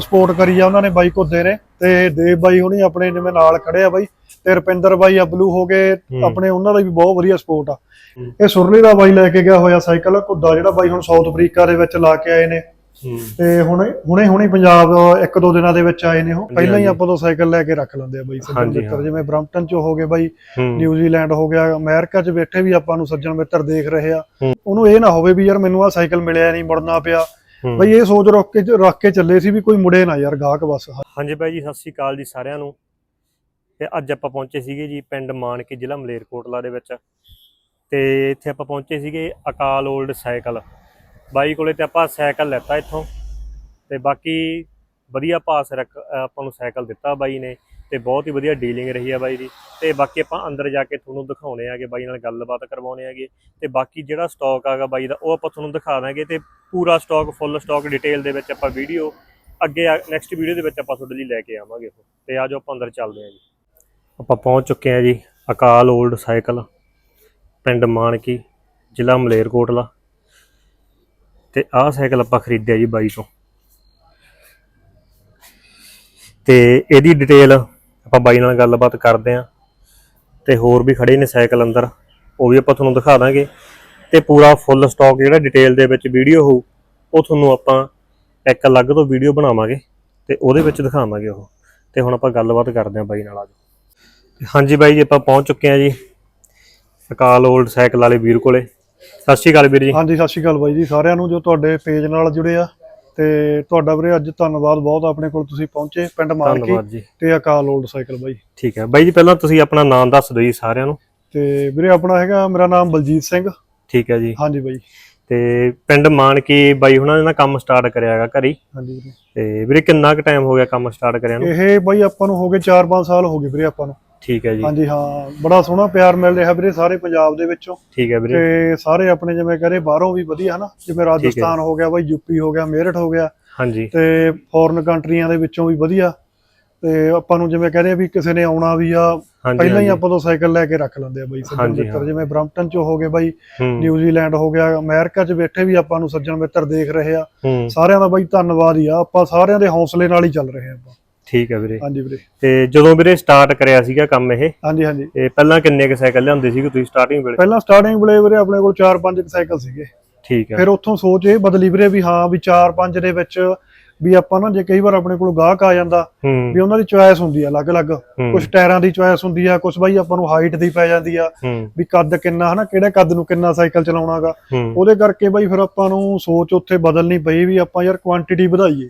Support ਕਰੀ ਆ ਉਹਨਾਂ ਨੇ ਬਾਈ ਘੁੱਦੇ ਨੇ ਤੇ ਦੇਵ ਬਾਈ ਹੁਣੀ ਆਪਣੇ ਜਿਵੇਂ ਨਾਲ ਖੜੇ ਆ ਬਾਈ ਤੇ ਰਪਿੰਦਰ ਬਾਈ ਅਬਲੂ ਹੋ ਗਏ। ਆਪਣੇ ਉਹਨਾਂ ਦਾ ਵੀ ਬਹੁਤ ਵਧੀਆ ਸਪੋਰਟ ਆ। ਇਹ ਸੁਰਲੀ ਦਾ ਬਾਈ ਲੈ ਕੇ ਗਿਆ ਹੋਇਆ ਸਾਈਕਲ ਘੁੱਦਾ ਜਿਹੜਾ ਬਾਈ ਹੁਣ ਸਾਊਥ ਅਫਰੀਕਾ ਦੇ ਵਿੱਚ ਲਾ ਕੇ ਆਏ ਨੇ ਤੇ ਹੁਣੇ ਹੁਣੇ ਹੁਣੇ ਪੰਜਾਬ ਇੱਕ ਦੋ ਦਿਨਾਂ ਦੇ ਵਿੱਚ ਆਏ ਨੇ ਉਹ ਪਹਿਲਾਂ ਹੀ। ਆਪਾਂ ਤੋਂ ਸਾਈਕਲ ਲੈ ਕੇ ਰੱਖ ਲੈਂਦੇ ਆ ਬਾਈ ਸੱਜਣ ਮਿੱਤਰ। ਜਿਵੇਂ ਬ੍ਰੈਂਪਟਨ ਚ ਹੋ ਗਏ ਬਾਈ ਨਿਊਜ਼ੀਲੈਂਡ ਹੋ ਗਿਆ ਅਮਰੀਕਾ 'ਚ ਬੈਠੇ ਵੀ ਆਪਾਂ ਨੂੰ ਸੱਜਣ ਮਿੱਤਰ ਦੇਖ ਰਹੇ ਆ। ਉਹਨੂੰ ਇਹ ਨਾ ਹੋਵੇ ਵੀ ਯਾਰ ਮੈਨੂੰ ਆ ਸਾਈਕਲ ਮਿਲਿਆ ਨਹੀਂ ਮੁੜਨਾ ਪਿਆ। ਬਈ ਇਹ ਸੋਚ ਰੱਖ ਕੇ ਰੱਖ ਕੇ ਚੱਲੇ ਸੀ ਵੀ ਕੋਈ ਮੁੜੇ ਨਾ ਯਾਰ ਗਾਹਕ ਬਸ। ਹਾਂਜੀ ਬਾਈ ਜੀ ਸਤਿ ਸ਼੍ਰੀ ਅਕਾਲ ਜੀ ਸਾਰਿਆਂ ਨੂੰ। ਤੇ ਅੱਜ ਆਪਾਂ ਪਹੁੰਚੇ ਸੀਗੇ ਜੀ ਪਿੰਡ ਮਾਨਕੇ ਜ਼ਿਲ੍ਹਾ ਮਲੇਰਕੋਟਲਾ ਦੇ ਵਿੱਚ। ਤੇ ਇੱਥੇ ਆਪਾਂ ਪਹੁੰਚੇ ਸੀਗੇ ਅਕਾਲ 올ਡ ਸਾਈਕਲ। ਬਾਈ ਕੋਲੇ ਤੇ ਆਪਾਂ ਸਾਈਕਲ ਲੈਤਾ ਇੱਥੋਂ। ਤੇ ਬਾਕੀ ਵਧੀਆ ਪਾਸ ਰੱਖ ਆਪਾਂ ਨੂੰ ਸਾਈਕਲ ਦਿੱਤਾ ਬਾਈ ਨੇ। ਤੇ ਬਹੁਤ ਹੀ ਵਧੀਆ ਡੀਲਿੰਗ ਰਹੀ ਆ ਬਾਈ ਦੀ ਤੇ ਬਾਕੀ ਆਪਾਂ ਅੰਦਰ ਜਾ ਕੇ ਤੁਹਾਨੂੰ ਦਿਖਾਉਣੇ ਆਗੇ ਬਾਈ ਨਾਲ ਗੱਲਬਾਤ ਕਰਵਾਉਣੇ ਆਗੇ। ਤੇ ਬਾਕੀ ਜਿਹੜਾ ਸਟਾਕ ਆਗਾ ਬਾਈ ਦਾ, ਉਹ ਆਪਾਂ ਤੁਹਾਨੂੰ ਦਿਖਾ ਦਾਂਗੇ ਤੇ ਪੂਰਾ ਸਟਾਕ ਫੁੱਲ ਸਟਾਕ ਡਿਟੇਲ ਦੇ ਵਿੱਚ ਆਪਾਂ ਵੀਡੀਓ ਅੱਗੇ ਨੈਕਸਟ ਵੀਡੀਓ ਦੇ ਵਿੱਚ ਆਪਾਂ ਤੁਹਾਡੇ ਲਈ ਲੈ ਕੇ ਆਵਾਂਗੇ ਉਹ। ਤੇ ਆਜੋ ਆਪਾਂ ਅੰਦਰ ਚੱਲਦੇ ਹਾਂ ਜੀ। ਆਪਾਂ ਪਹੁੰਚ ਚੁੱਕੇ ਹਾਂ ਜੀ, ਅਕਾਲ 올ਡ ਸਾਈਕਲ ਪਿੰਡ ਮਾਨਕੀ, ਜ਼ਿਲ੍ਹਾ ਮਲੇਰਕੋਟਲਾ। ਤੇ ਆਹ ਸਾਈਕਲ ਆਪਾਂ ਖਰੀਦਿਆ ਜੀ ਬਾਈ ਤੋਂ। ਤੇ ਇਹਦੀ ਡਿਟੇਲ ਆਪਾਂ ਬਾਈ ਨਾਲ ਗੱਲਬਾਤ ਕਰਦੇ ਆਂ ਤੇ ਹੋਰ ਵੀ ਖੜੇ ਨੇ ਸਾਈਕਲ ਅੰਦਰ, ਉਹ ਵੀ ਆਪਾਂ ਤੁਹਾਨੂੰ ਦਿਖਾ ਦਾਂਗੇ ਤੇ ਪੂਰਾ ਫੁੱਲ ਸਟਾਕ ਜਿਹੜਾ ਡਿਟੇਲ ਦੇ ਵਿੱਚ ਵੀਡੀਓ ਹੋਊ, ਉਹ ਤੁਹਾਨੂੰ ਆਪਾਂ ਇੱਕ ਅਲੱਗ ਤੋਂ ਵੀਡੀਓ ਬਣਾਵਾਂਗੇ ਤੇ ਉਹਦੇ ਵਿੱਚ ਦਿਖਾਵਾਂਗੇ ਉਹ। ਤੇ ਹੁਣ ਆਪਾਂ ਗੱਲਬਾਤ ਕਰਦੇ ਆਂ ਬਾਈ ਨਾਲ ਆਜੋ ਹਾਂਜੀ ਬਾਈ ਜੀ, ਆਪਾਂ ਪਹੁੰਚ ਚੁੱਕੇ ਆਂ ਜੀ ਅਕਾਲ 올ਡ ਸਾਈਕਲ ਵਾਲੇ ਵੀਰ ਕੋਲੇ। ਸਤਿ ਸ਼੍ਰੀ ਅਕਾਲ ਵੀਰ ਜੀ। ਹਾਂਜੀ, ਸਤਿ ਸ਼੍ਰੀ ਅਕਾਲ ਬਾਈ ਜੀ, ਸਾਰਿਆਂ ਨੂੰ ਜੋ ਤੁਹਾਡੇ ਪੇਜ ਨਾਲ ਜੁੜੇ ਆ ਤੇ ਤੁਹਾਡਾ ਵੀਰੇ ਅੱਜ ਧੰਨਵਾਦ ਬਹੁਤ ਆਪਣੇ ਕੋਲ ਤੁਸੀਂ ਪਹੁੰਚੇ ਪਿੰਡ ਜੀ। ਤੇ ਅਕਾਲ 올ਡ ਸਾਈਕਲ ਬਾਈ। ਠੀਕ ਹੈ। ਬਾਈ ਜੀ ਪਹਿਲਾਂ ਤੁਸੀਂ ਆਪਣਾ ਨਾਮ ਦੱਸ ਦਿਓ ਜੀ ਸਾਰਿਆਂ ਨੂੰ। ਤੇ ਵੀਰੇ ਆਪਣਾ ਹੈਗਾ ਮੇਰਾ ਨਾਮ ਬਲਜੀਤ ਸਿੰਘ। ਠੀਕ ਹੈ ਜੀ। ਹਾਂਜੀ ਬਾਈ। ਤੇ ਪਿੰਡ ਮਾਨਕੀ ਬਾਈ ਹੁਣਾਂ ਨੇ ਨਾ ਕੰਮ ਸਟਾਰਟ ਕਰਿਆ ਹੈਗਾ ਘਰੀ। ਹਾਂਜੀ ਵੀਰੇ। ਤੇ ਵੀਰੇ ਕਿੰਨਾ ਕੁ ਟਾਈਮ ਹੋ ਗਿਆ ਕੰਮ ਸਟਾਰਟ ਕਰਿਆ ਨੂੰ? ਇਹ ਬਾਈ ਆਪਾਂ ਨੂੰ ਹੋ ਗਏ 4-5 ਸਾਲ ਹੋ ਗਏ ਵੀਰੇ ਆਪਾਂ ਨੂੰ। ਠੀਕ ਹੈ ਜੀ। ਹਾਂਜੀ ਹਾਂ। ਬੜਾ ਸੋਹਣਾ ਪਿਆਰ ਮਿਲ ਰਿਹਾ ਵੀਰੇ ਸਾਰੇ ਪੰਜਾਬ ਦੇ ਵਿੱਚੋਂ। ਠੀਕ ਹੈ ਵੀਰੇ। ਤੇ ਸਾਰੇ ਆਪਣੇ ਜਿਵੇਂ ਕਹਦੇ ਬਾਹਰੋਂ ਵੀ ਵਧੀਆ ਹਨਾ? ਜਿਵੇਂ ਰਾਜਸਥਾਨ ਹੋ ਗਿਆ ਬਾਈ ਯੂਪੀ ਹੋ ਗਿਆ ਮੇਰਠ ਹੋ ਗਿਆ। ਹਾਂਜੀ। ਤੇ ਫੋਰਨ ਕੰਟਰੀਆਂ ਦੇ ਵਿੱਚੋਂ ਵੀ ਵਧੀਆ। ਤੇ ਆਪਾਂ ਨੂੰ ਜਿਵੇਂ ਕਹਦੇ ਵੀ ਕਿਸੇ ਨੇ ਆਉਣਾ ਵੀ ਆ ਪਹਿਲਾਂ ਹੀ। ਆਪਾਂ ਤੋਂ ਸਾਈਕਲ ਲੈ ਕੇ ਰੱਖ ਲੈਂਦੇ ਆ ਬਾਈ ਸੱਜਣ ਮਿੱਤਰ। ਜਿਵੇਂ ਬ੍ਰੈਂਪਟਨ ਚ ਹੋ ਗਏ ਬਾਈ ਨਿਊਜ਼ੀਲੈਂਡ ਹੋ ਗਿਆ ਅਮਰੀਕਾ ਚ ਬੈਠੇ ਵੀ ਆਪਾਂ ਨੂੰ ਸੱਜਣ ਮਿੱਤਰ ਦੇਖ ਰਹੇ ਆ। ਸਾਰਿਆਂ ਦਾ ਬਾਈ ਧੰਨਵਾਦ ਹੀ ਆ। ਆਪਾਂ ਸਾਰਿਆਂ ਦੇ ਹੌਸਲੇ ਨਾਲ ਹੀ ਚੱਲ ਰਹੇ ਆ ਆਪਾਂ। ਠੀਕ ਹੈ ਵੀਰੇ। ਹਾਂਜੀ ਵੀਰੇ। ਤੇ ਜਦੋਂ ਵੀਰੇ ਸਟਾਰਟ ਕਰਿਆ ਸੀਗਾ ਕੰਮ ਇਹ ਹਾਂਜੀ ਹਾਂਜੀ। ਤੇ ਪਹਿਲਾਂ ਕਿੰਨੇ ਕੁ ਸਾਈਕਲ ਲਿਆਉਂਦੇ ਸੀਗੇ ਤੁਸੀਂ ਸਟਾਰਟਿੰਗ ਵੇਲੇ? ਪਹਿਲਾਂ ਸਟਾਰਟਿੰਗ ਵੇਲੇ ਵੀਰੇ ਆਪਣੇ ਕੋਲ 4-5 ਸਾਈਕਲ ਸੀਗੇ। ਠੀਕ ਹੈ। ਫਿਰ ਉੱਥੋਂ ਸੋਚ ਇਹ ਬਦਲੀ ਵੀਰੇ ਵੀ ਹਾਂ ਵੀ 4-5 ਦੇ ਵਿੱਚ ਵੀ ਆਪਾਂ ਨਾ ਜੇ ਕਈ ਵਾਰ ਆਪਣੇ ਕੋਲ ਗਾਹਕ ਆ ਜਾਂਦਾ ਵੀ ਉਹਨਾਂ ਦੀ ਚੁਆਇਸ ਹੁੰਦੀ ਆ ਅਲੱਗ-ਅਲੱਗ। ਕੁਝ ਟਾਇਰਾਂ ਦੀ ਚੁਆਇਸ ਹੁੰਦੀ ਆ ਕੁਝ ਬਾਈ ਆਪਾਂ ਨੂੰ ਹਾਈਟ ਦੀ ਪੈ ਜਾਂਦੀ ਆ ਵੀ ਕੱਦ ਕਿੰਨਾ ਹਨਾ ਕਿਹੜੇ ਕੱਦ ਨੂੰ ਕਿੰਨਾ ਸਾਈਕਲ ਚਲਾਉਣਾਗਾ। ਉਹਦੇ ਕਰਕੇ ਬਾਈ ਫਿਰ ਆਪਾਂ ਨੂੰ ਸੋਚ ਉੱਥੇ ਬਦਲਣੀ ਪਈ ਵੀ ਆਪਾਂ ਯਾਰ ਕੁਆਂਟੀਟੀ ਵਧਾਈਏ।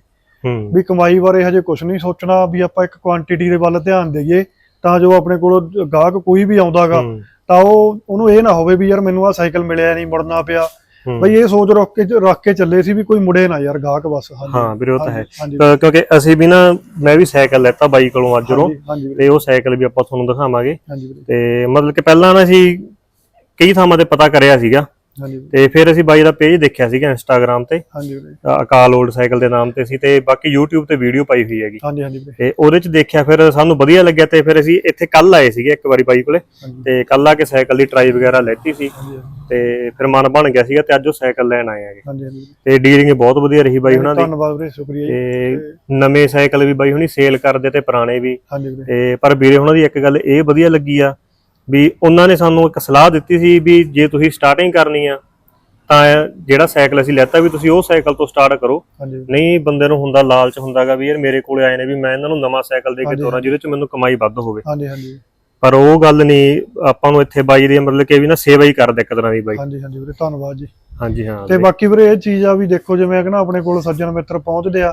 ਵੀ ਕਮਾਈ ਬਾਰੇ ਹਜੇ ਕੁਝ ਨਹੀਂ ਸੋਚਣਾ ਵੀ ਆਪਾਂ ਇੱਕ ਕੁਆਂਟੀਟੀ ਦੇ ਵੱਲ ਧਿਆਨ ਦੇਈਏ ਤਾਂ ਜੋ ਆਪਣੇ ਕੋਲ ਗਾਹਕ ਕੋਈ ਵੀ ਆਉਂਦਾਗਾ ਤਾਂ ਉਹ ਉਹਨੂੰ ਇਹ ਨਾ ਹੋਵੇ ਵੀ ਯਾਰ ਮੈਨੂੰ ਆ ਸਾਈਕਲ ਮਿਲਿਆ ਨਹੀਂ ਮੁੜਨਾ ਪਿਆ। ਬਈ ਇਹ ਸੋਚ ਰੱਖ ਕੇ ਰੱਖ ਕੇ ਚੱਲੇ ਸੀ ਵੀ ਕੋਈ ਮੁੜੇ ਨਾ ਯਾਰ ਗਾਹਕ ਬਸ ਹਾਂ ਵੀਰੇ ਉਹ ਤਾਂ ਹੈ। ਕਿਉਂਕਿ ਅਸੀਂ ਵੀ ਨਾ ਮੈਂ ਵੀ ਸਾਈਕਲ ਲੈਤਾ ਬਾਈ ਕੋਲੋਂ ਅੱਜ ਰੋਂ। ਤੇ ਉਹ ਸਾਈਕਲ ਵੀ ਆਪਾਂ ਤੁਹਾਨੂੰ ਦਿਖਾਵਾਂਗੇ। ਤੇ ਮਤਲਬ ਕਿ ਪਹਿਲਾਂ ਨਾ ਅਸੀਂ ਕਈ ਥਾਵਾਂ ਤੇ ਪਤਾ ਕਰਿਆ ਸੀਗਾ। ਤੇ ਫਿਰ ਅਸੀਂ ਬਾਈ ਦਾ ਪੇਜ ਦੇਖਿਆ ਸੀਗਾ ਇੰਸਟਾਗ੍ਰam ਤੇ। ਹਾਂਜੀ ਵੀਰੇ, ਅਕਾਲ 올ਡ ਸਾਈਕਲ ਦੇ ਨਾਮ ਤੇ ਸੀ ਤੇ ਬਾਕੀ YouTube ਤੇ ਵੀਡੀਓ ਪਾਈ ਹੋਈ ਹੈਗੀ। ਹਾਂਜੀ ਹਾਂਜੀ ਵੀਰੇ, ਤੇ ਉਹਦੇ ਚ ਦੇਖਿਆ ਫਿਰ ਸਾਨੂੰ ਵਧੀਆ ਲੱਗਿਆ ਤੇ ਫਿਰ ਅਸੀਂ ਇੱਥੇ ਕੱਲ ਆਏ ਸੀਗੇ ਇੱਕ ਵਾਰੀ ਬਾਈ ਕੋਲੇ। ਤੇ ਕੱਲ ਆ ਕੇ ਸਾਈਕਲ ਦੀ ਟਰਾਈ ਵਗੈਰਾ ਲੈਤੀ ਸੀ। ਤੇ ਫਿਰ ਮਨ ਬਣ ਗਿਆ ਸੀਗਾ ਤੇ ਅੱਜ ਉਹ ਸਾਈਕਲ ਲੈਣ ਆਏ ਹੈਗੇ। ਹਾਂਜੀ, ਹਾਂਜੀ। ਤੇ ਡੀਲਿੰਗ ਬਹੁਤ ਵਧੀਆ ਰਹੀ ਬਾਈ ਉਹਨਾਂ ਦੀ। ਧੰਨਵਾਦ ਵੀਰੇ ਸ਼ੁਕਰੀਆ ਤੇ ਨਵੇਂ ਸਾਈਕਲ ਵੀ ਬਾਈ ਹੁਣੀ ਸੇਲ ਕਰਦੇ ਤੇ ਪੁਰਾਣੇ ਵੀ। ਹਾਂਜੀ ਵੀਰੇ। ਤੇ ਪਰ ਵੀਰੇ ਉਹਨਾਂ ਦੀ ਇੱਕ ਗੱਲ ਇਹ ਵਧੀਆ ਲੱਗੀ ਆ ਵੀ ਉਹਨਾਂ ਨੇ ਸਾਨੂੰ ਇੱਕ ਸਲਾਹ ਦਿੱਤੀ ਸੀ ਵੀ ਜੇ ਤੁਸੀਂ ਸਟਾਰਟਿੰਗ ਕਰਨੀ ਆ ਤਾਂ ਜਿਹੜਾ ਸਾਈਕਲ ਅਸੀਂ ਲੈਤਾ ਵੀ ਤੁਸੀਂ ਉਹ ਸਾਈਕਲ ਤੋਂ ਸਟਾਰਟ ਕਰੋ। ਨਹੀਂ ਬੰਦੇ ਨੂੰ ਹੁੰਦਾ ਲਾਲਚ ਹੁੰਦਾਗਾ ਵੀ ਯਾਰ ਮੇਰੇ ਕੋਲੇ ਆਏ ਨੇ ਵੀ ਮੈਂ ਇਹਨਾਂ ਨੂੰ ਨਵਾਂ ਸਾਈਕਲ ਦੇ ਕੇ। ਤੋਰਾਂ ਜਿਹਦੇ ਚ ਮੈਨੂੰ ਕਮਾਈ ਵੱਧ ਹੋਵੇ। ਹਾਂਜੀ ਹਾਂਜੀ। ਪਰ ਉਹ ਗੱਲ ਨਹੀਂ ਆਪਾਂ ਨੂੰ ਇੱਥੇ ਬਾਈ ਦੀ ਮਤਲਬ ਕਿ ਵੀ ਨਾ ਸੇਵਾ ਹੀ ਕਰਦੇ ਇੱਕ ਤਰ੍ਹਾਂ ਦੀ ਬਾਈ। ਹਾਂਜੀ ਹਾਂਜੀ ਵੀਰੇ ਧੰਨਵਾਦ ਜੀ। ਹਾਂਜੀ ਹਾਂ ਤੇ। ਬਾਕੀ ਵੀਰੇ ਇਹ ਚੀਜ਼ ਆ ਵੀ ਦੇਖੋ ਜਿਵੇਂ ਕਿ ਨਾ ਆਪਣੇ ਕੋਲ ਸੱਜਣ ਮਿੱਤਰ ਪਹੁੰਚਦੇ ਆ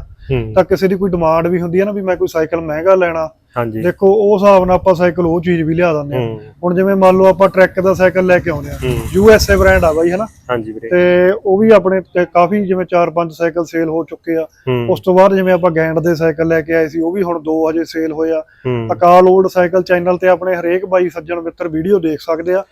ਤਾਂ ਕਿਸੇ ਦੀ ਕੋਈ ਡਿਮਾਂਡ ਵੀ ਹੁੰਦੀ ਹੈ ਨਾ ਵੀ ਮੈਂ ਕੋਈ ਸਾਈਕਲ ਮਹਿੰਗਾ ਲੈਣਾ ਹਾਂਜੀ। ਦੇਖੋ ਉਸ ਹਿਸਾਬ ਨਾਲ ਆਪਾਂ ਸਾਈਕਲ ਉਹ ਚੀਜ਼ ਵੀ ਲਿਆ ਦਿੰਦੇ ਹੂੰ। ਹੁਣ ਜਿਵੇਂ ਮੰਨ ਲਓ ਆਪਾਂ ਟਰੈਕ ਦਾ ਸਾਈਕਲ ਲੈ ਕੇ ਆਉਂਦੇ ਆ। ਯੂ ਐਸ ਏ ਬ੍ਰਾਂਡ ਆ ਬਾਈ ਹਨਾ? ਹਾਂਜੀ ਵੀਰੇ। ਤੇ ਉਹ ਵੀ ਆਪਣੇ ਤੇ ਕਾਫੀ ਜਿਵੇਂ 4-5 ਸਾਈਕਲ ਸੇਲ ਹੋ ਚੁੱਕੇ ਆ। ਉਸ ਤੋਂ ਬਾਅਦ ਜਿਵੇਂ ਆਪਾਂ ਗੈਂਡ ਦੇ ਸਾਈਕਲ ਲੈ ਕੇ ਆਏ ਸੀ ਉਹ ਵੀ ਹੁਣ ਦੋ ਹਜੇ ਸੇਲ ਹੋਏ ਆ। ਅਕਾਲ 올ਡ ਸਾਈਕਲ ਚੈਨਲ ਤੇ ਆਪਣੇ ਹਰੇਕ ਬਾਈ ਸੱਜਣ ਮਿੱਤਰ ਵੀਡੀਓ ਦੇਖ ਸਕਦੇ ਆ।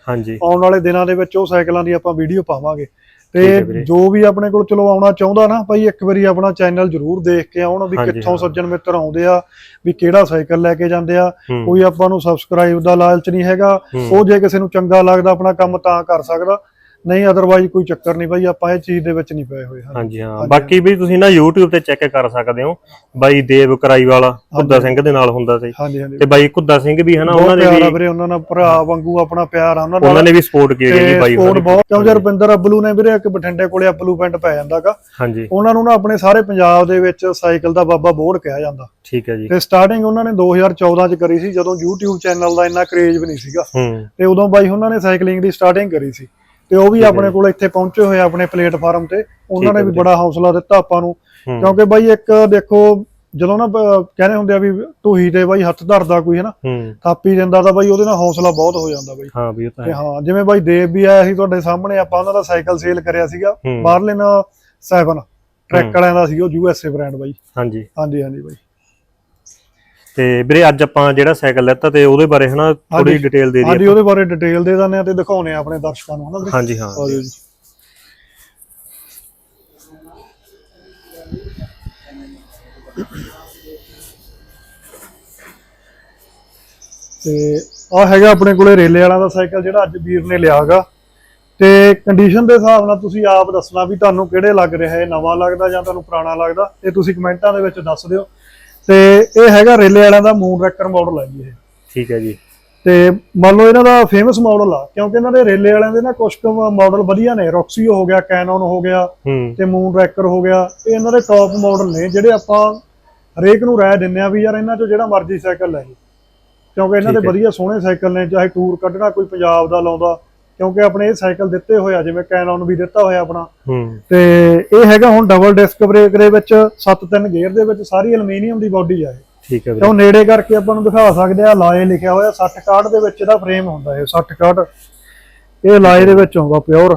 ਆਉਣ ਵਾਲੇ ਦਿਨਾਂ ਦੇ ਵਿੱਚ ਉਹ ਸਾਈਕਲਾਂ ਦੀ ਆਪਾਂ ਵੀਡੀਓ ਪਾਵਾਂਗੇ। ਤੇ। ਜੋ ਵੀ ਆਪਣੇ ਕੋਲ ਚਲੋ ਆਉਣਾ ਚਾਹੁੰਦਾ ਨਾ ਭਾਈ ਇੱਕ ਵਾਰੀ ਆਪਣਾ ਚੈਨਲ ਜ਼ਰੂਰ ਦੇਖ ਕੇ ਆਉਣ ਵੀ ਕਿੱਥੋਂ। ਸੱਜਣ ਮਿੱਤਰ ਆਉਂਦੇ ਆ ਵੀ ਕਿਹੜਾ ਸਾਈਕਲ ਲੈ ਕੇ ਜਾਂਦੇ ਆ ਕੋਈ ਆਪਾਂ ਨੂੰ ਸਬਸਕ੍ਰਾਈਬ ਦਾ ਲਾਲਚ ਨਹੀਂ ਹੈਗਾ। ਉਹ ਜੇ ਕਿਸੇ ਨੂੰ ਚੰਗਾ ਲੱਗਦਾ ਆਪਣਾ ਕੰਮ ਤਾਂ ਕਰ ਸਕਦਾ ਨਹੀਂ ਅਦਰਵਾਈਜ਼ ਕੋਈ ਚੱਕਰ ਨਹੀਂ ਬਾਈ ਆਪਾਂ ਇਹ ਚੀਜ਼ ਦੇ ਵਿੱਚ ਨਹੀਂ ਪਏ ਹੋਏ ਹਾਂਜੀ ਹਾਂਜੀ ਹਾਂ। ਬਾਕੀ ਵੀ ਤੁਸੀਂ ਨਾ YouTube ਤੇ ਚੈੱਕ ਕਰ ਸਕਦੇ ਹੋ। ਬਾਈ ਦੇਵ ਕਰਾਈ ਵਾਲਾ ਕੁੱਦਾ ਸਿੰਘ ਦੇ ਨਾਲ ਹੁੰਦਾ ਸੀ। ਹਾਂਜੀ ਹਾਂਜੀ। ਤੇ ਬਾਈ ਕੁੱਦਾ ਸਿੰਘ ਵੀ ਹਨਾ ਉਹਨਾਂ ਦੇ ਪਿਆਰ ਵੀ ਵੀਰੇ ਉਹਨਾਂ ਨਾਲ ਭਰਾ ਵਾਂਗੂ ਆਪਣਾ ਪਿਆਰ ਆ ਉਹਨਾਂ ਨਾਲ। ਉਹਨਾਂ ਨੇ ਵੀ ਸਪੋਰਟ ਕੀਤੀ ਜੀ ਬਾਈ ਸਪੋਰਟ ਉਹਨਾਂ ਬਹੁਤ ਕਿਉਂ ਜੇ ਰੁਪਿੰਦਰ ਅਬਲੂ ਨੇ ਵੀਰੇ ਇੱਕ ਬਠਿੰਡੇ ਕੋਲੇ ਅਬਲੂ ਪਿੰਡ ਪੈ ਜਾਂਦਾਗਾ। ਹਾਂਜੀ। ਉਹਨਾਂ ਨੂੰ ਨਾ ਆਪਣੇ ਸਾਰੇ ਪੰਜਾਬ ਦੇ ਵਿੱਚ ਸਾਈਕਲ ਦਾ ਬਾਬਾ ਬੋੜ ਕਿਹਾ ਜਾਂਦਾ। ਠੀਕ ਹੈ ਜੀ। ਤੇ ਸਟਾਰਟਿੰਗ ਉਹਨਾਂ ਨੇ 2014 ਚ ਕਰੀ ਸੀ ਜਦੋਂ YouTube ਚੈਨਲ ਦਾ ਇੰਨਾ ਕਰੇਜ ਵੀ ਨਹੀਂ ਸੀਗਾ। ਹੂੰ। ਤੇ ਉਦੋਂ ਬਾਈ ਉਹਨਾਂ ਨੇ ਸਾਈਕਲਿੰਗ ਦੀ ਸਟਾਰਟਿੰਗ ਕਰੀ ਸੀ। ਤੇ ਉਹ ਵੀ ਆਪਣੇ ਕੋਲ ਇੱਥੇ ਪਹੁੰਚੇ ਹੋਏ ਆਪਣੇ ਪਲੇਟਫਾਰਮ ਤੇ। ਉਹਨਾਂ ਨੇ ਵੀ। ਬੜਾ ਹੌਸਲਾ ਦਿੱਤਾ ਆਪਾਂ ਨੂੰ। ਕਿਉਂਕਿ ਬਾਈ ਇੱਕ ਦੇਖੋ ਜਦੋਂ ਨਾ ਕਹਿੰਦੇ ਹੁੰਦੇ ਆ ਵੀ ਢੂਹੀ ਤੇ ਬਾਈ ਹੱਥ ਧਰਦਾ ਕੋਈ ਹੂੰ। ਥਾਪੀ ਦਿੰਦਾ ਤਾਂ ਬਾਈ ਉਹਦੇ ਨਾਲ ਹੌਸਲਾ ਬਹੁਤ ਹੋ ਜਾਂਦਾ ਬਾਈ। ਹਾਂ ਵੀ ਤਾਂ ਹੈ। ਜਿਵੇਂ ਬਾਈ ਦੇਵ ਵੀ ਆਇਆ ਸੀ ਤੁਹਾਡੇ ਸਾਹਮਣੇ ਆਪਾਂ ਉਹਨਾਂ ਦਾ ਸਾਈਕਲ ਸੇਲ ਕਰਿਆ ਸੀਗਾ। ਬਾਹਰਲੇ ਨਾਲ 7 ਟਰੈਕ ਵਾਲਿਆਂ ਦਾ ਸੀ ਉਹ ਯੂਐਸਏ ਬ੍ਰਾਂਡ ਬਾਈ। ਹਾਂਜੀ। ਹਾਂਜੀ ਹਾਂਜੀ ਬਾਈ। ਤੇ ਵੀਰੇ ਅੱਜ ਆਪਾਂ ਜਿਹੜਾ ਸਾਈਕਲ ਲੈਤਾ ਤੇ ਉਹਦੇ ਬਾਰੇ ਹਨਾ ਥੋੜੀ ਹਾਂਜੀ। ਡਿਟੇਲ ਦੇ ਹਾਂਜੀ ਦਈਏ ਉਹਦੇ ਬਾਰੇ ਡਿਟੇਲ ਦੇ ਦਿੰਦੇ ਆ ਤੇ ਦਿਖਾਉਨੇ ਆ ਆਪਣੇ ਦਰਸ਼ਕਾਂ ਨੂੰ ਹਨਾ ਹਾਂਜੀ ਹਾਂ। ਤੇ ਆ ਹੈਗਾ ਆਪਣੇ ਕੋਲੇ ਰੇਲੇ ਵਾਲਾ ਦਾ ਸਾਈਕਲ ਜਿਹੜਾ ਅੱਜ ਵੀਰ ਨੇ ਲਿਆਗਾ ਤੇ ਕੰਡੀਸ਼ਨ ਦੇ ਹਿਸਾਬ ਨਾਲ ਤੁਸੀਂ ਆਪ ਦੱਸਣਾ ਵੀ ਤੁਹਾਨੂੰ ਕਿਹੜੇ ਲੱਗ ਰਿਹਾ ਹੈ ਨਵਾਂ ਲੱਗਦਾ ਜਾਂ ਤੁਹਾਨੂੰ ਪੁਰਾਣਾ ਲੱਗਦਾ ਇਹ ਤੁਸੀਂ ਕਮੈਂਟਾਂ ਦੇ ਵਿੱਚ ਦੱਸ ਦਿਓ। ਤੇ ਇਹ ਹੈਗਾ ਰੇਲੇ ਵਾਲਿਆਂ ਦਾ ਮੂਨ ਰੈਕਰ ਮਾਡਲ ਹੈ ਜੀ ਇਹ। ਠੀਕ ਹੈ ਜੀ। ਤੇ ਮੰਨ ਲਓ ਇਹਨਾਂ ਦਾ ਫੇਮਸ ਮਾਡਲ ਆ ਕਿਉਂਕਿ ਇਹਨਾਂ ਦੇ ਰੇਲੇ ਵਾਲਿਆਂ ਦੇ ਨਾ ਕੁਝ ਕੁ ਮਾਡਲ ਵਧੀਆ ਨੇ। ਰੌਕਸੀਓ ਹੋ ਗਿਆ ਕੈਨਨ ਹੋ ਗਿਆ ਤੇ ਮੂਨ ਰੈਕਰ ਹੋ ਗਿਆ। ਇਹ ਇਹਨਾਂ ਦੇ ਟੌਪ ਮਾਡਲ ਨੇ ਜਿਹੜੇ ਆਪਾਂ ਹਰੇਕ ਨੂੰ ਰਾਏ ਦਿੰਨੇ ਆ ਵੀ ਯਾਰ ਇਹਨਾਂ ਚੋਂ ਜਿਹੜਾ ਮਰਜ਼ੀ ਸਾਈਕਲ ਲੈ ਜੀ ਕਿਉਂਕਿ ਇਹਨਾਂ ਦੇ। ਵਧੀਆ ਸੋਹਣੇ ਸਾਈਕਲ ਨੇ ਚਾਹੇ ਟੂਰ ਕੱਢਣਾ ਕੋਈ ਪੰਜਾਬ ਦਾ ਲਾਉਂਦਾ ਕਿਉਂਕਿ ਆਪਣੇ ਇਹ ਸਾਈਕਲ ਦਿੱਤੇ ਹੋਇਆ ਜਿਵੇਂ ਕੈਨਨ ਵੀ ਦਿੱਤਾ ਹੋਇਆ ਆਪਣਾ। ਹੂੰ। ਤੇ ਇਹ ਹੈਗਾ ਹੁਣ ਡਬਲ ਡਿਸਕ ਬ੍ਰੇਕ ਦੇ ਵਿੱਚ 7-3 ਗੇਅਰ ਦੇ ਵਿੱਚ ਸਾਰੀ ਐਲੂਮੀਨੀਅਮ ਦੀ ਬਾਡੀ ਆ ਇਹ। ਠੀਕ ਹੈ ਤੇ ਵੀਰੇ ਉਹ ਨੇੜੇ ਕਰਕੇ ਆਪਾਂ ਨੂੰ ਦਿਖਾ ਸਕਦੇ ਆ ਲਾਏ ਲਿਖਿਆ ਹੋਇਆ 60 ਕਾਰਡ ਦੇ ਵਿੱਚ ਇਹਦਾ ਫਰੇਮ ਹੁੰਦਾ ਇਹ 60 ਕਾਰਡ ਇਹ ਲਾਏ ਦੇ ਵਿੱਚ ਆਉਂਦਾ ਪਿਓਰ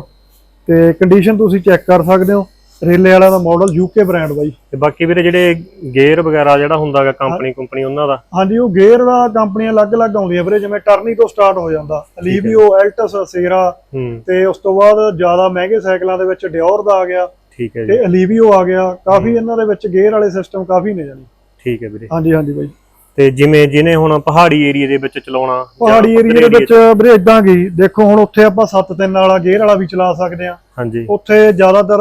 ਤੇ ਕੰਡੀਸ਼ਨ ਤੁਸੀਂ ਚੈੱਕ ਕਰ ਸਕਦੇ ਹੋ। ਰੇਲੇ ਵਾਲਾ ਦਾ ਮਾਡਲ ਯੂਕੇ ਬ੍ਰਾਂਡ ਬਾਈ। ਤੇ ਬਾਕੀ ਵੀਰੇ ਜਿਹੜੇ ਗੇਅਰ ਵਗੈਰਾ ਜਿਹੜਾ ਹੁੰਦਾਗਾ ਕੰਪਨੀ ਕੰਪਨੀ ਉਹਨਾਂ ਦਾ? ਹਾਂਜੀ ਉਹ ਗੇਅਰ ਦਾ ਕੰਪਨੀਆਂ ਅਲੱਗ-ਅਲੱਗ ਆਉਂਦੀਆਂ ਵੀਰੇ ਜਿਵੇਂ ਟਰਨੀ ਤੋਂ ਸਟਾਰਟ ਹੋ ਜਾਂਦਾ। ਅਲੀਵੀਓ ਐਲਟਸ ਸੇਰਾ ਤੇ ਉਸ ਤੋਂ ਬਾਅਦ ਜ਼ਿਆਦਾ ਮਹਿੰਗੇ ਸਾਈਕਲਾਂ ਦੇ ਵਿੱਚ ਡਿਓਰ ਦਾ ਆ ਗਿਆ। ਠੀਕ ਹੈ ਜੀ। ਤੇ ਅਲੀਵੀਓ ਆ ਗਿਆ। ਕਾਫੀ ਇਹਨਾਂ ਦੇ ਵਿੱਚ ਗੇਅਰ ਵਾਲੇ ਸਿਸਟਮ ਕਾਫੀ ਨੇ ਜਾਨੀ ਠੀਕ ਹੈ ਵੀਰੇ। ਹਾਂਜੀ ਹਾਂਜੀ ਬਾਈ। ਤੇ ਜਿਵੇਂ ਜਿਹਨੇ ਹੁਣ ਪਹਾੜੀ ਏਰੀਆ ਦੇ ਵਿੱਚ ਚਲਾਉਣਾ ਪਹਾੜੀ ਏਰੀਆ ਦੇ ਵਿੱਚ ਵੀਰੇ ਇਦਾਂ ਗਈ ਦੇਖੋ ਹੁਣ ਉੱਥੇ ਆਪਾਂ 7-3 ਵਾਲਾ ਗੇਅਰ ਵਾਲਾ ਵੀ ਚਲਾ ਸਕਦੇ ਆ ਹਾਂਜੀ। ਉੱਥੇ ਜ਼ਿਆਦਾਤਰ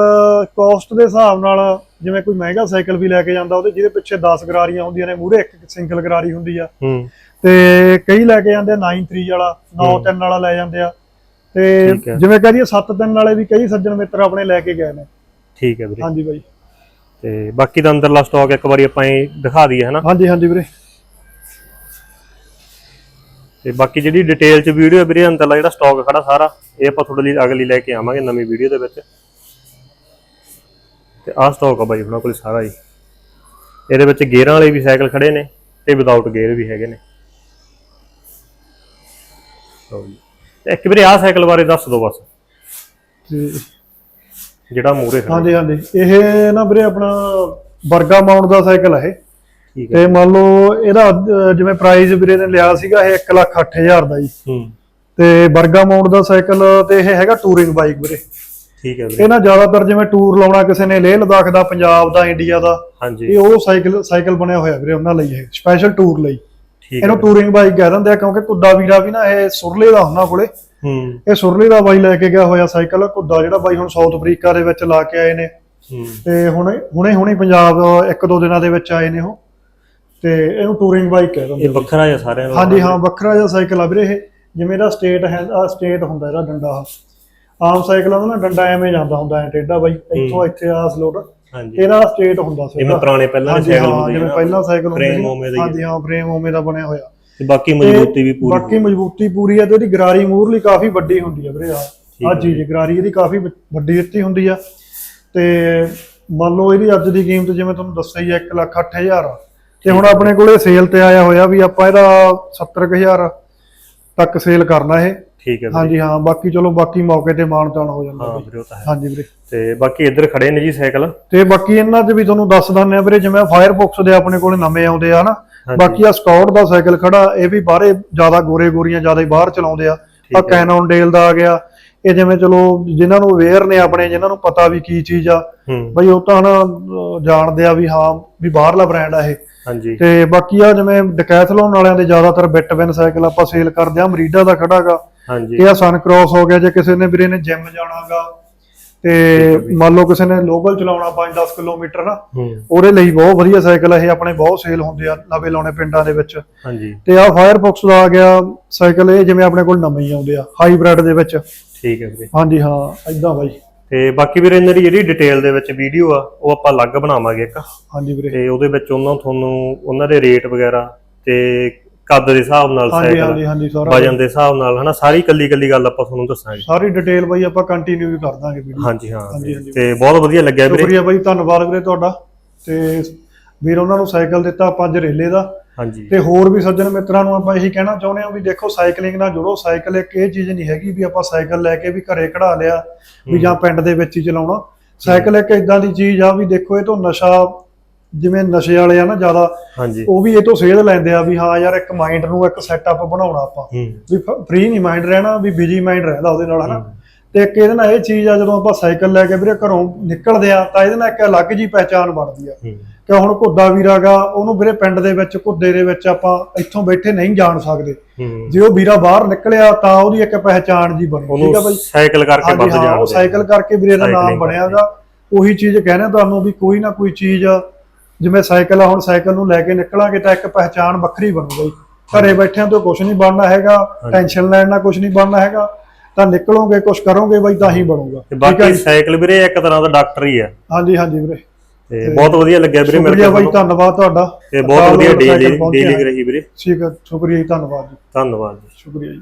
ਕਾਸਟ ਦੇ ਹਿਸਾਬ ਨਾਲ ਜਿਵੇਂ ਕੋਈ ਮਹਿੰਗਾ ਸਾਈਕਲ ਵੀ ਲੈ ਕੇ ਜਾਂਦਾ ਉਹਦੇ ਜਿਹਦੇ ਪਿੱਛੇ 10 ਗਰਾਰੀਆਂ ਹੁੰਦੀਆਂ ਨੇ ਮੂਹਰੇ ਇੱਕ ਸਿੰਗਲ ਗਰਾਰੀ ਹੁੰਦੀ ਆ। ਹੂੰ। ਤੇ ਕਈ ਲੈ ਕੇ ਜਾਂਦੇ ਆ 9-3 ਵਾਲਾ 9-3 ਵਾਲਾ ਲੈ ਜਾਂਦੇ ਆ। ਤੇ। ਜਿਵੇਂ ਕਹ ਦਈਏ 7-3 ਵਾਲੇ ਵੀ ਕਈ ਸੱਜਣ ਮਿੱਤਰ ਆਪਣੇ ਲੈ ਕੇ ਗਏ ਨੇ। ਠੀਕ ਹੈ ਵੀਰੇ। ਹਾਂਜੀ ਬਾਈ। ਤੇ ਬਾਕੀ ਦਾ ਅੰਦਰਲਾ ਸਟਾਕ ਇੱਕ ਵਾਰੀ ਆਪਾਂ ਇਹ ਦਿਖਾ ਦਈਏ ਹਨਾ? ਹਾਂਜੀ ਹਾਂਜੀ ਵੀਰੇ। ਤੇ ਬਾਕੀ ਜਿਹੜੀ ਡਿਟੇਲ ਚ ਵੀਡੀਓ ਵੀਰੇ ਅੰਦਰਲਾ ਜਿਹੜਾ ਸਟਾਕ ਖੜਾ ਸਾਰਾ ਇਹ ਆਪਾਂ ਤੁਹਾਡੇ ਲਈ ਅਗਲੀ ਲੈ ਕੇ ਆਵਾਂਗੇ ਨਵੀਂ ਵੀਡੀਓ ਦੇ ਵਿੱਚ। ਤੇ ਆਹ ਸਟਾਕ ਆ ਬਾਈ ਉਹਨਾਂ ਕੋਲ ਸਾਰਾ ਹੀ। ਇਹਦੇ ਵਿੱਚ ਗੇਅਰਾਂ ਵਾਲੇ ਵੀ ਸਾਈਕਲ ਖੜੇ ਨੇ ਤੇ ਵਿਦਆਊਟ ਗੇਅਰ ਵੀ ਹੈਗੇ ਨੇ। ਇੱਕ ਵੀਰੇ ਆਹ ਸਾਈਕਲ ਬਾਰੇ ਦੱਸ ਦਿਓ ਬਸ। ਜਿਹੜਾ ਮੂਰੇ ਹਾਂਜੀ ਹਾਂਜੀ। ਇਹ ਨਾ ਵੀਰੇ ਆਪਣਾ ਵਰਗਾ ਮਾਊਂਟ ਦਾ ਸਾਈਕਲ ਹੈ ਇਹ। ਹੈ ਤੇ ਮੰਨ ਲਓ ਇਹਦਾ ਅਹ, ਜਿਵੇਂ ਪ੍ਰਾਈਸ ਵੀਰੇ ਨੇ ਲਿਆ ਸੀਗਾ ਇਹ 1 ਲੱਖ 8000 ਦਾ ਜੀ। ਹੂੰ। ਤੇ ਵਰਗਾ ਮਾਊਂਟ ਦਾ ਸਾਈਕਲ ਤੇ ਇਹ ਹੈਗਾ ਟੂਰਿੰਗ ਬਾਈਕ ਵੀਰੇ। ਠੀਕ ਹੈ ਵੀਰੇ। ਇਹ ਨਾ ਜ਼ਿਆਦਾਤਰ ਜਿਵੇਂ ਟੂਰ ਲਾਉਣਾ ਕਿਸੇ ਨੇ ਲੇਹ ਲਦਾਖ ਦਾ ਪੰਜਾਬ ਦਾ ਇੰਡੀਆ ਦਾ ਹਾਂਜੀ। ਇਹ ਉਹ ਸਾਈਕਲ ਸਾਈਕਲ ਬਣਿਆ ਹੋਇਆ ਵੀਰੇ ਉਹਨਾਂ ਲਈ ਇਹ ਸਪੈਸ਼ਲ ਟੂਰ ਲਈ। ਠੀਕ ਹੈ ਇਹਨੂੰ ਟੂਰਿੰਗ ਬਾਈਕ ਕਹਿ ਦਿੰਦੇ ਆ ਕਿਉਂਕਿ ਕੁੱਦਾ ਵੀਰਾ ਵੀ ਨਾ ਇਹ ਸੁਰਲੇ ਦਾ ਉਹਨਾਂ ਕੋਲੇ। ਹੂੰ। ਇਹ ਸੁਰਲੇ ਦਾ ਬਾਈ ਲੈ ਕੇ ਗਿਆ ਹੋਇਆ ਸਾਈਕਲ ਕੁੱਦਾ ਜਿਹੜਾ ਬਾਈ ਹੁਣ ਸਾਊਥ ਅਫਰੀਕਾ ਦੇ ਵਿੱਚ ਲਾ ਕੇ ਆਏ ਨੇ। ਹੂੰ। ਤੇ ਹੁਣੇ ਹੁਣੇ ਹੁਣੇ ਪੰਜਾਬ ਇੱਕ ਦੋ ਦਿਨਾਂ ਦੇ ਵਿੱਚ ਆਏ ਨੇ ਉਹ। ਤੇ ਇਹਨੂੰ ਟੂਰਿੰਗ ਬਾਈਕ ਕਹਿ ਦਿੰਦੇ ਇਹ ਵੱਖਰਾ ਜਿਹਾ ਸਾਰਿਆਂ ਨਾਲੋਂ ਹਾਂਜੀ ਹਾਂ ਵੱਖਰਾ ਜਿਹਾ ਸਾਈਕਲ ਆ ਵੀਰੇ ਇਹ। ਜਿਵੇਂ ਇਹਦਾ ਸਟੇਟ ਹੈ ਆ ਸਟੇਟ ਹੁੰਦਾ ਇਹਦਾ ਡੰਡਾ। ਆਮ ਸਾਈਕਲਾਂ ਦਾ ਨਾ ਡੰਡਾ ਐਵੇਂ ਜਾਂਦਾ ਹੁੰਦਾ ਐ ਟੇਢਾ ਬਾਈ ਇੱਥੋਂ ਇੱਥੇ ਆ ਸਲੋਟ ਹਾਂਜੀ। ਇਹਦਾ ਸਟੇਟ ਹੁੰਦਾ ਸੀ ਜਿਵੇਂ ਪੁਰਾਣੇ ਪਹਿਲਾਂ ਦੇ ਸਾਈਕਲ ਹੁੰਦੇ ਜਿਵੇਂ ਪਹਿਲਾਂ ਸਾਈਕਲ ਹੁੰਦੇ ਸੀ। ਉਵੇਂ ਦਾ ਹਾਂਜੀ ਹਾਂ ਫਰੇਮ ਉਵੇਂ ਦਾ ਬਣਿਆ ਹੋਇਆ। ਤੇ ਬਾਕੀ ਮਜ਼ਬੂਤੀ ਵੀ ਪੂਰੀ ਬਾਕੀ ਮਜ਼ਬੂਤੀ ਪੂਰੀ ਹੈ ਤੇ ਇਹਦੀ ਗਰਾਰੀ ਮੂਰਲੀ ਕਾਫੀ ਵੱਡੀ ਹੁੰਦੀ ਹੈ ਵੀਰੇ ਆ ਆ ਚੀਜ਼ ਗਰਾਰੀ ਇਹਦੀ ਕਾਫੀ ਵੱਡੀ ਦਿੱਤੀ ਹੁੰਦੀ ਆ। ਤੇ ਮੰਨ ਲਓ ਇਹਦੀ ਅੱਜ ਦੀ ਕੀਮਤ ਜਿਵੇਂ ਤੁਹਾਨੂੰ ਦੱਸਿਆ ਹੀ 1 ਲੱਖ 8000 ਆ। ਤੇ ਹੁਣ ਆਪਣੇ ਕੋਲੇ ਸੇਲ ਤੇ ਆਇਆ ਹੋਇਆ ਵੀ ਆਪਾਂ ਇਹਦਾ 70000 ਤੱਕ ਸੇਲ ਕਰਨਾ ਇਹ ਠੀਕ ਹੈ। ਹਾਂਜੀ ਹਾਂ ਬਾਕੀ ਚਲੋ ਬਾਕੀ ਮੌਕੇ ਤੇ ਮਾਨਤਾਨ ਹੋ ਜਾਂਦਾ ਹਾਂ। ਵੀਰੇ ਉਹ ਤਾਂ ਹੈ ਹਾਂਜੀ ਵੀਰੇ ਤੇ ਬਾਕੀ ਇੱਧਰ ਖੜੇ ਨੇ ਜੀ ਸਾਈਕਲ ਤੇ ਬਾਕੀ ਇਹਨਾਂ 'ਚ ਵੀ ਤੁਹਾਨੂੰ ਦੱਸ ਦਿੰਦੇ ਆ ਵੀਰੇ ਜਿਵੇਂ ਫਾਇਰਫੌਕਸ ਦੇ ਆਪਣੇ ਕੋਲੇ ਨਵੇਂ ਆਉਂਦੇ ਆ ਨਾ ਹਾਂਜੀ। ਬਾਕੀ ਆ ਸਕਾਟ ਦਾ ਸਾਈਕਲ ਖੜਾ ਇਹ ਵੀ ਬਾਹਰੇ ਜ਼ਿਆਦਾ ਗੋਰੇ ਗੋਰੀਆਂ ਜ਼ਿਆਦਾ ਬਾਹਰ ਚਲਾਉਂਦੇ ਆ ਆ ਕੈਨਨ ਡੇਲ ਦਾ ਆ ਗਿਆ ਇਹ ਜਿਵੇਂ ਚਲੋ ਜਿਨ੍ਹਾਂ ਨੂੰ ਅਵੇਅਰ ਨੇ ਆਪਣੇ ਜਿਨ੍ਹਾਂ ਨੂੰ ਪਤਾ ਵੀ ਕੀ ਚੀਜ਼ ਆ ਬਈ ਉਹ ਤਾਂ ਨਾ ਅਹ, ਜਾਣਦੇ ਆ ਵੀ ਹਾਂ ਵੀ ਬਾਹਰਲਾ ਬ੍ਰਾਂਡ ਆ ਇਹ। ਹਾਂਜੀ। ਤੇ ਬਾਕੀ ਆ ਜਿਵੇਂ ਡਕੈਥਲੋਨ ਵਾਲਿਆਂ ਦੇ ਜ਼ਿਆਦਾਤਰ ਬਿਟਵਿਨ ਸਾਈਕਲ ਆਪਾਂ ਸੇਲ ਕਰਦੇ ਆ ਮਰੀਡਾ ਦਾ ਖੜਾਗਾ ਹਾਂਜੀ। ਇਹ ਆ ਸਨ ਕ੍ਰਾਸ ਹੋ ਗਿਆ ਜੇ ਕਿਸੇ ਨੇ ਵੀਰੇ ਨੇ ਜਿਮ ਜਾਣਾਗਾ ਤੇ ਮੰਨ ਲਓ ਕਿਸੇ ਨੇ ਲੋਕਲ ਚਲਾਉਣਾ 5-10 ਕਿਲੋਮੀਟਰ ਨਾ ਉਹਦੇ ਲਈ ਬਹੁਤ ਵਧੀਆ ਸਾਈਕਲ ਆ ਇਹ ਆਪਣੇ ਬਹੁਤ ਸੇਲ ਹੁੰਦੇ ਆ ਨਵੇਂ ਲਾਉਣੇ ਪਿੰਡਾਂ ਦੇ ਵਿੱਚ। ਹਾਂਜੀ। ਤੇ ਆ ਫਾਇਰਫੌਕਸ ਦਾ ਆ ਗਿਆ ਸਾਈਕਲ ਇਹ ਜਿਵੇਂ ਆਪਣੇ ਕੋਲ ਨਵੇਂ ਹੀ ਆਉਂਦੇ ਆ ਹਾਈਬ੍ਰਿਡ ਦੇ ਵਿੱਚ। ਠੀਕ ਹੈ ਵੀਰੇ। ਹਾਂਜੀ ਹਾਂ ਇਦਾਂ ਬਾਈ। ਤੇ ਬਾਕੀ ਵੀਰੇ ਇਹਨਾਂ ਦੀ ਜਿਹੜੀ ਡਿਟੇਲ ਦੇ ਵਿੱਚ ਵੀਡੀਓ ਆ ਉਹ ਆਪਾਂ ਅਲੱਗ ਬਣਾਵਾਂਗੇ ਇੱਕ। ਹਾਂਜੀ ਵੀਰੇ। ਤੇ ਉਹਦੇ ਵਿੱਚ ਉਹਨਾਂ ਤੁਹਾਨੂੰ ਉਹਨਾਂ ਦੇ ਰੇਟ ਵਗੈਰਾ ਤੇ ਕੱਦ ਦੇ ਹਿਸਾਬ ਨਾਲ ਹਾਂਜੀ ਸਾਈਕਲ ਹਾਂਜੀ ਹਾਂਜੀ ਸਾਰਾ ਵਜਨ ਦੇ ਹਿਸਾਬ ਨਾਲ ਹਨਾ? ਸਾਰੀ ਕੱਲੀ ਕੱਲੀ ਗੱਲ ਆਪਾਂ ਤੁਹਾਨੂੰ ਦੱਸਾਂਗੇ। ਸਾਰੀ ਡਿਟੇਲ ਬਾਈ ਆਪਾਂ ਕੰਟੀਨਿਊ ਵੀ ਕਰ ਦਾਂਗੇ ਵੀਡੀਓ ਹਾਂਜੀ ਹਾਂ। ਹਾਂਜੀ, ਹਾਂਜੀ। ਤੇ ਬਹੁਤ ਵਧੀਆ ਲੱਗਿਆ ਵੀਰੇ। ਸ਼ੁਕਰੀਆ ਬਾਈ ਧੰਨਵਾਦ ਵੀਰੇ ਤੁਹਾਡਾ। ਤੇ ਵੀਰ ਉਹਨਾਂ ਨੂੰ ਸਾਈਕਲ ਦਿੱਤਾ ਆਪਾਂ ਅੱਜ ਰੇਲੇ ਦਾ। ਹਾਂਜੀ। ਤੇ ਹੋਰ ਵੀ ਸੱਜਣ ਮਿੱਤਰਾਂ ਨੂੰ ਆਪਾਂ ਇਹੀ ਕਹਿਣਾ ਚਾਹੁੰਦੇ ਹਾਂ ਵੀ ਦੇਖੋ ਸਾਈਕਲਿੰਗ ਨਾਲ ਜੁੜੋ ਸਾਈਕਲ ਇੱਕ ਇਹ ਚੀਜ਼ ਨਹੀਂ ਹੈਗੀ ਵੀ ਆਪਾਂ ਸਾਈਕਲ ਲੈ ਕੇ ਵੀ ਘਰੇ ਕਢਾ ਲਿਆ ਵੀ ਜਾਂ ਪਿੰਡ ਦੇ ਵਿੱਚ ਹੀ ਚਲਾਉਣਾ। ਸਾਈਕਲ ਇੱਕ ਇਦਾਂ ਦੀ ਚੀਜ਼ ਆ ਵੀ ਦੇਖੋ ਇਹ ਤੋਂ ਨਸ਼ਾ ਜਿਵੇਂ ਨਸ਼ੇ ਵਾਲੇ ਆ ਨਾ ਜ਼ਿਆਦਾ ਉਹ ਵੀ ਇਹ ਤੋਂ ਸੇਧ ਲੈਂਦੇ ਆ ਵੀ ਹਾਂ ਯਾਰ ਇੱਕ ਮਾਈਂਡ ਨੂੰ ਇੱਕ ਸੈਟਅਪ ਬਣਾਉਣਾ ਆਪਾਂ। ਵੀ ਫ੍ਰੀ ਨਹੀਂ ਮਾਈਂਡ ਰਹਿਣਾ ਵੀ ਬਿਜ਼ੀ ਮਾਈਂਡ ਰਹਿੰਦਾ ਉਹਦੇ ਨਾਲ ਹਨਾ। ਤੇ ਇੱਕ ਇਹਦੇ ਨਾਲ ਇਹ ਚੀਜ਼ ਆ ਜਦੋਂ ਆਪਾਂ ਸਾਈਕਲ ਲੈ ਕੇ ਵੀਰੇ ਘਰੋਂ ਨਿਕਲਦੇ ਆ ਤਾਂ ਇਹਦੇ ਨਾਲ ਇੱਕ ਅਲੱਗ ਜੀ ਪਹਿਚਾਨ ਬਣਦੀ ਆ। ਕਿ ਹੁਣ ਘੁੱਦਾ ਵੀਰਾਗਾ ਉਹਨੂੰ ਵੀਰੇ ਪਿੰਡ ਦੇ ਵਿੱਚ ਘੁੱਦੇ ਦੇ ਵਿੱਚ ਆਪਾਂ ਇੱਥੋਂ ਬੈਠੇ ਨਹੀਂ ਜਾਣ ਸਕਦੇ। ਜੇ ਉਹ ਵੀਰਾ ਬਾਹਰ ਨਿਕਲਿਆ ਤਾਂ ਉਹਦੀ ਇੱਕ ਪਹਿਚਾਨ ਜੀ ਬਣੀ। ਠੀਕ ਆ ਬਾਈ? ਸਾਈਕਲ ਕਰਕੇ ਵੱਧ ਹਾਂ ਉਹ ਜਾਣਦੇ ਸਾਈਕਲ ਕਰਕੇ ਵੀਰੇ ਦਾ ਨਾਮ ਬਣਿਆਗਾ ਉਹੀ ਚੀਜ਼ ਕਹਿੰਦੇ ਤੁਹਾਨੂੰ ਵੀ ਕੋਈ ਨਾ ਕੋਈ ਚੀਜ਼ ਜਿਵੇਂ ਸਾਈਕਲ ਆ ਹੁਣ ਸਾਈਕਲ ਨੂੰ ਲੈ ਕੇ ਨਿਕਲਾਂਗੇ ਤਾਂ ਇੱਕ ਪਹਿਚਾਨ ਵੱਖਰੀ ਬਣੂ ਬਈ ਘਰੇ ਬੈਠਿਆਂ ਤੋਂ ਕੁਝ ਨਹੀਂ ਬਣਨਾ ਹੈਗਾ ਟੈਨਸ਼ਨ ਲੈਣ ਨਾਲ ਕੁਝ ਨਹੀਂ ਬਣਨਾ ਹੈਗਾ। ਤਾਂ ਨਿਕਲੋਗੇ ਕੁਝ ਕਰੋਗੇ ਬਈ ਤਾਂ ਹੀ ਬਣੂਗਾ। ਤੇ ਬਾਕੀ ਸਾਈਕਲ ਵੀਰੇ ਇੱਕ ਤਰ੍ਹਾਂ ਦਾ ਡਾਕਟਰ ਹੀ ਆ। ਹਾਂਜੀ ਹਾਂਜੀ ਵੀਰੇ। ਤੇ ਬਹੁਤ ਵਧੀਆ ਲੱਗਿਆ ਵੀਰੇ ਕੇ ਸ਼ੁਕਰੀਆ ਬਾਈ। ਧੰਨਵਾਦ ਤੁਹਾਡਾ। ਤੇ ਬਹੁਤ ਵਧੀਆ। ਡੀਲਿੰਗ ਰਹੀ ਵੀਰੇ। ਠੀਕ ਹੈ ਸ਼ੁਕਰੀਆ ਜੀ ਧੰਨਵਾਦ ਜੀ। ਧੰਨਵਾਦ ਜੀ। ਸ਼ੁਕਰੀਆ ਜੀ।